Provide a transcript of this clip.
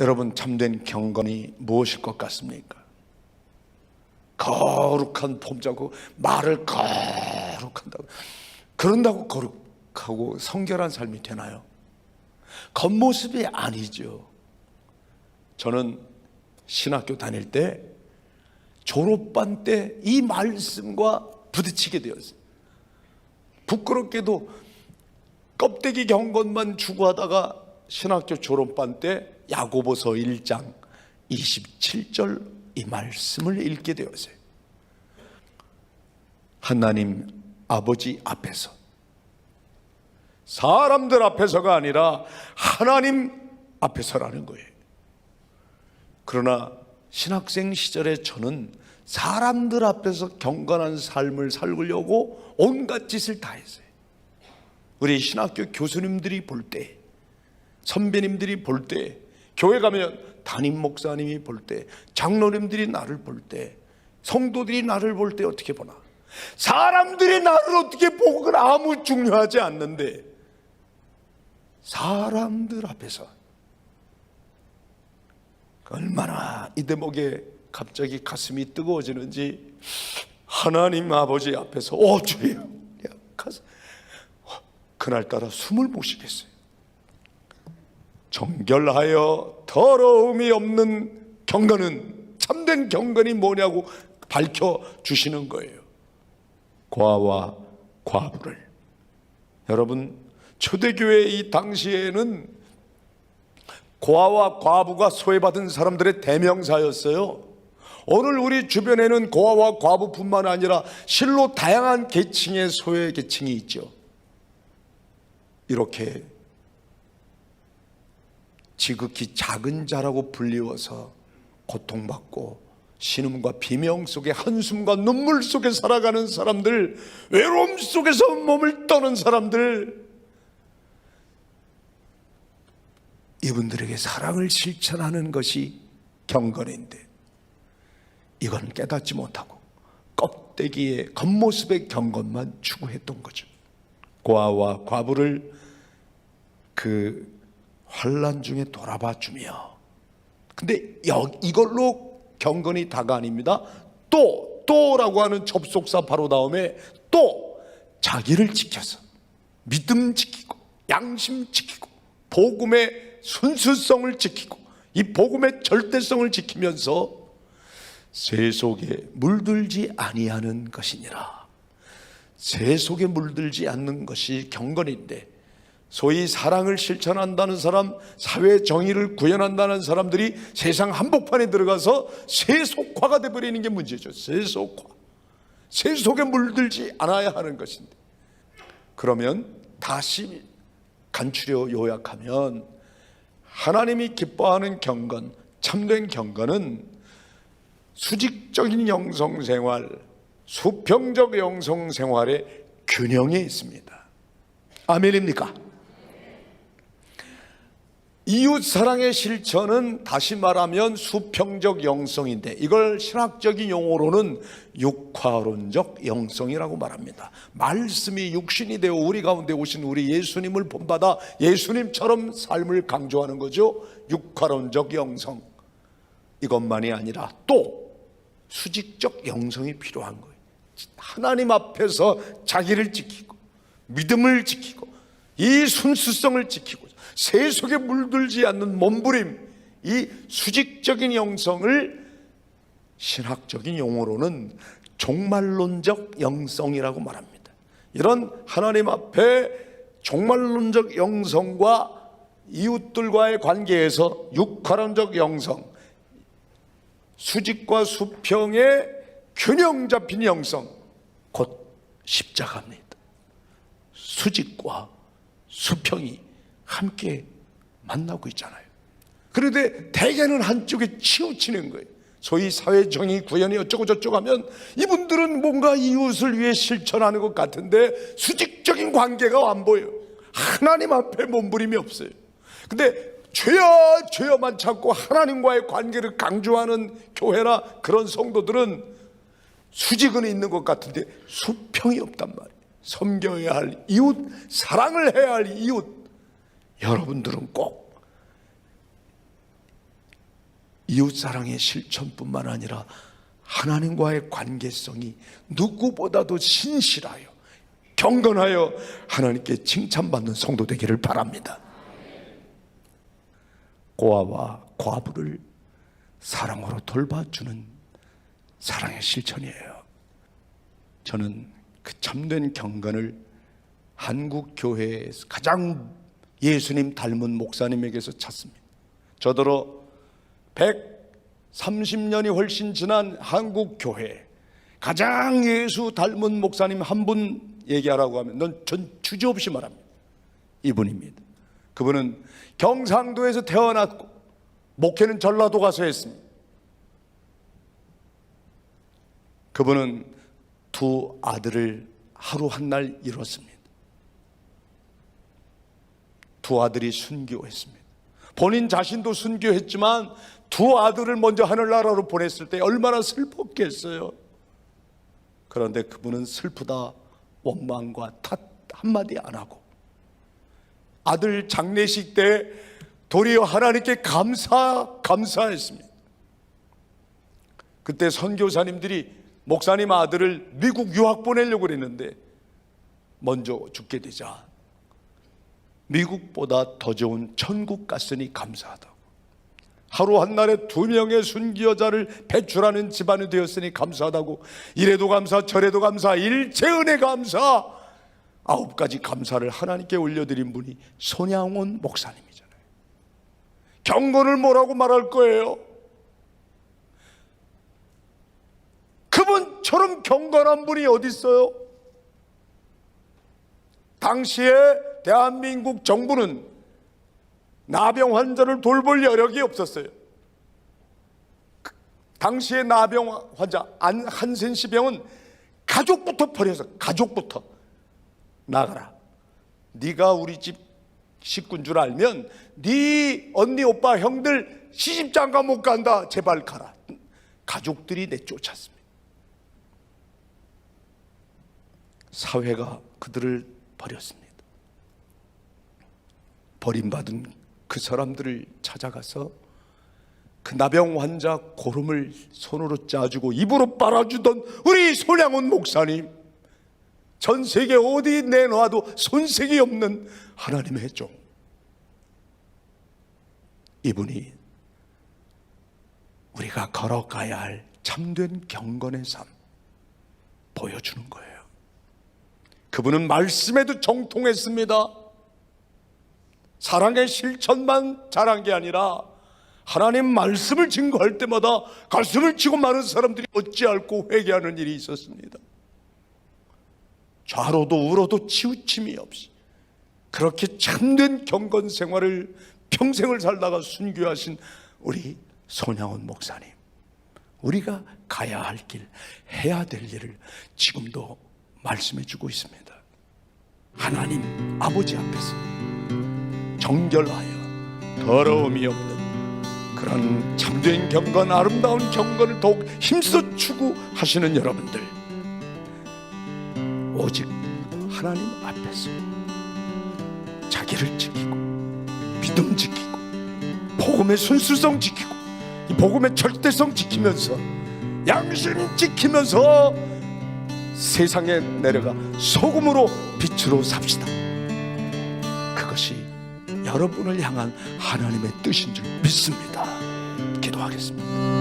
여러분 참된 경건이 무엇일 것 같습니까? 거룩한 폼자고 말을 거룩한다고 그런다고 거룩하고 성결한 삶이 되나요? 겉모습이 아니죠. 저는 신학교 다닐 때 졸업반 때 이 말씀과 부딪히게 되었어요. 부끄럽게도 껍데기 경건만 추구하다가 신학교 졸업반 때 야고보서 1장 27절 이 말씀을 읽게 되었어요. 하나님 아버지 앞에서 사람들 앞에서가 아니라 하나님 앞에서라는 거예요. 그러나 신학생 시절에 저는 사람들 앞에서 경건한 삶을 살려고 온갖 짓을 다 했어요. 우리 신학교 교수님들이 볼 때, 선배님들이 볼 때, 교회 가면 담임 목사님이 볼 때, 장로님들이 나를 볼 때, 성도들이 나를 볼 때 어떻게 보나? 사람들이 나를 어떻게 보고 그건 아무 중요하지 않는데 사람들 앞에서 얼마나 이 대목에 갑자기 가슴이 뜨거워지는지 하나님 아버지 앞에서 오 주여 그날따라 숨을 못 쉬겠어요. 정결하여 더러움이 없는 경건은 참된 경건이 뭐냐고 밝혀 주시는 거예요. 과와 과부를 여러분 초대교회 이 당시에는 고아와 과부가 소외받은 사람들의 대명사였어요. 오늘 우리 주변에는 고아와 과부뿐만 아니라 실로 다양한 계층의 소외 계층이 있죠. 이렇게 지극히 작은 자라고 불리워서 고통받고 신음과 비명 속에 한숨과 눈물 속에 살아가는 사람들, 외로움 속에서 몸을 떠는 사람들, 이분들에게 사랑을 실천하는 것이 경건인데 이건 깨닫지 못하고 껍데기의 겉모습의 경건만 추구했던 거죠. 고아와 과부를 그 환란 중에 돌아봐 주며 근데 여, 이걸로 경건이 다가 아닙니다. 또 또라고 하는 접속사 바로 다음에 또 자기를 지켜서 믿음 지키고 양심 지키고 복음의 순수성을 지키고 이 복음의 절대성을 지키면서 새 속에 물들지 아니하는 것이니라. 새 속에 물들지 않는 것이 경건인데 소위 사랑을 실천한다는 사람, 사회 정의를 구현한다는 사람들이 세상 한복판에 들어가서 세속화가 되버리는 게 문제죠. 세속화. 세속에 물들지 않아야 하는 것인데. 그러면 다시 간추려 요약하면 하나님이 기뻐하는 경건, 참된 경건은 수직적인 영성 생활, 수평적 영성 생활의 균형에 있습니다. 아멘입니까? 이웃 사랑의 실천은 다시 말하면 수평적 영성인데 이걸 신학적인 용어로는 육화론적 영성이라고 말합니다. 말씀이 육신이 되어 우리 가운데 오신 우리 예수님을 본받아 예수님처럼 삶을 강조하는 거죠. 육화론적 영성. 이것만이 아니라 또 수직적 영성이 필요한 거예요. 하나님 앞에서 자기를 지키고 믿음을 지키고 이 순수성을 지키고 세속에 물들지 않는 몸부림 이 수직적인 영성을 신학적인 용어로는 종말론적 영성이라고 말합니다. 이런 하나님 앞에 종말론적 영성과 이웃들과의 관계에서 육화론적 영성, 수직과 수평의 균형 잡힌 영성, 곧 십자가입니다. 수직과 수평이 함께 만나고 있잖아요. 그런데 대개는 한쪽에 치우치는 거예요. 소위 사회정의 구현이 어쩌고 저쩌고 하면 이분들은 뭔가 이웃을 위해 실천하는 것 같은데 수직적인 관계가 안 보여요. 하나님 앞에 몸부림이 없어요. 근데 죄야 죄야만 찾고 하나님과의 관계를 강조하는 교회나 그런 성도들은 수직은 있는 것 같은데 수평이 없단 말이에요. 섬겨야 할 이웃, 사랑을 해야 할 이웃. 여러분들은 꼭 이웃 사랑의 실천뿐만 아니라 하나님과의 관계성이 누구보다도 신실하여 경건하여 하나님께 칭찬받는 성도 되기를 바랍니다. 고아와 과부를 사랑으로 돌봐주는 사랑의 실천이에요. 저는 그 참된 경건을 한국 교회에서 가장 예수님 닮은 목사님에게서 찾습니다. 저더러 130년이 훨씬 지난 한국 교회 가장 예수 닮은 목사님 한 분 얘기하라고 하면 넌 전 주저 없이 말합니다. 이분입니다. 그분은 경상도에서 태어났고 목회는 전라도 가서 했습니다. 그분은 두 아들을 하루 한 날 잃었습니다. 두 아들이 순교했습니다. 본인 자신도 순교했지만 두 아들을 먼저 하늘나라로 보냈을 때 얼마나 슬펐겠어요. 그런데 그분은 슬프다 원망과 탓 한마디 안 하고 아들 장례식 때 도리어 하나님께 감사 감사했습니다. 그때 선교사님들이 목사님 아들을 미국 유학 보내려고 그랬는데 먼저 죽게 되자 미국보다 더 좋은 천국 갔으니 감사하다고. 하루 한날에 두 명의 순기 여자를 배출하는 집안이 되었으니 감사하다고. 이래도 감사 저래도 감사 일체 은혜 감사. 아홉 가지 감사를 하나님께 올려드린 분이 손양원 목사님이잖아요. 경건을 뭐라고 말할 거예요? 그분처럼 경건한 분이 어디 있어요? 당시에 대한민국 정부는 나병 환자를 돌볼 여력이 없었어요. 그 당시에 나병 환자 안 한센 씨 병은 가족부터 버려서 가족부터 나가라. 네가 우리 집 식구인 줄 알면 네 언니 오빠 형들 시집 장가 못 간다. 제발 가라. 가족들이 내쫓았습니다. 사회가 그들을 버렸습니다. 버림받은 그 사람들을 찾아가서 그 나병 환자 고름을 손으로 짜주고 입으로 빨아주던 우리 손양훈 목사님 전 세계 어디 내놔도 손색이 없는 하나님의 종 이분이 우리가 걸어가야 할 참된 경건의 삶 보여주는 거예요. 그분은 말씀에도 정통했습니다. 사랑의 실천만 잘한 게 아니라 하나님 말씀을 증거할 때마다 가슴을 치고 많은 사람들이 어찌 앓고 회개하는 일이 있었습니다. 좌로도 우로도 치우침이 없이 그렇게 참된 경건 생활을 평생을 살다가 순교하신 우리 손양원 목사님. 우리가 가야 할 길, 해야 될 일을 지금도 말씀해 주고 있습니다. 하나님 아버지 앞에서 정결하여 더러움이 없는 그런 참된 경건, 아름다운 경건을 더욱 힘써 추구하시는 여러분들 오직 하나님 앞에서 자기를 지키고 믿음 지키고 복음의 순수성 지키고 이 복음의 절대성 지키면서 양심 지키면서 세상에 내려가 소금으로 빛으로 삽시다. 그것이 여러분을 향한 하나님의 뜻인 줄 믿습니다. 기도하겠습니다.